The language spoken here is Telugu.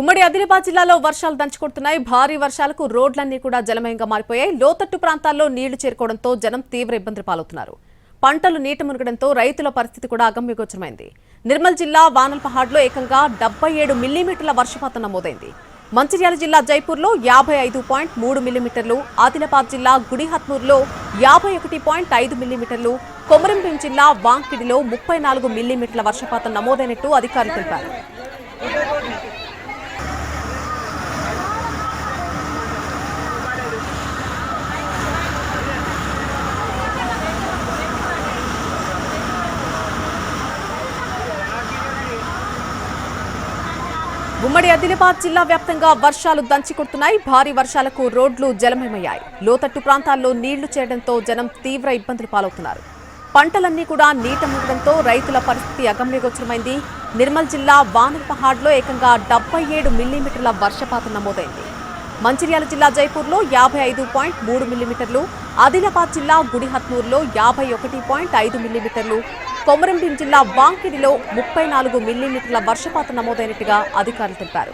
ఉమ్మడి ఆదిలాబాద్ జిల్లాలో వర్షాలు దంచుకుంటున్నాయి భారీ వర్షాలకు రోడ్లన్నీ కూడా జలమయంగా మారిపోయాయి. లోతట్టు ప్రాంతాల్లో నీళ్ళు చేరుకోవడంతో జనం తీవ్ర ఇబ్బందులు పాలవుతున్నారు. పంటలు నీట మునగడంతో రైతుల పరిస్థితి కూడా అగమ్యగోచరమైంది. నిర్మల్ జిల్లా వానల్పహాడ్లో ఏకంగా డెబ్బై ఏడు మిల్లీమీటర్ల వర్షపాతం నమోదైంది. మంచిర్యాల జిల్లా జైపూర్లో యాభై ఐదు పాయింట్ మూడు మిల్లీమీటర్లు ఆదిలాబాద్ జిల్లా గుడిహత్మూర్లో యాభై ఒకటి పాయింట్ ఐదు మిల్లీమీటర్లు కొమరంభీం జిల్లా వాంకిడిలో ముప్పై నాలుగు మిల్లీమీటర్ల వర్షపాతం నమోదైనట్టు అధికారులు తెలిపారు. ఉమ్మడి ఆదిలాబాద్ జిల్లా వ్యాప్తంగా వర్షాలు దంచి కొడుతున్నాయి భారీ వర్షాలకు రోడ్లు జలమయమయ్యాయి. లోతట్టు ప్రాంతాల్లో నీళ్ళు చేరడంతో జనం తీవ్ర ఇబ్బందులు పాలవుతున్నారు. పంటలన్నీ కూడా నీట ముగడంతో రైతుల పరిస్థితి అగమ్యగోచరమైంది. నిర్మల్ జిల్లా వానల్పహాడ్లో ఏకంగా డెబ్బై ఏడు మిల్లీమీటర్ల వర్షపాతం నమోదైంది. మంచిర్యాల జిల్లా జైపూర్లో యాభై ఐదు పాయింట్ మూడు మిల్లీమీటర్లు ఆదిలాబాద్ జిల్లా గుడిహత్నూర్లో యాభై ఒకటి పాయింట్ ఐదు మిల్లీమీటర్లు కొమరంభీం జిల్లా వాంకిడిలో ముప్పై నాలుగు మిల్లీమీటర్ల వర్షపాతం నమోదైనట్టుగా అధికారులు తెలిపారు.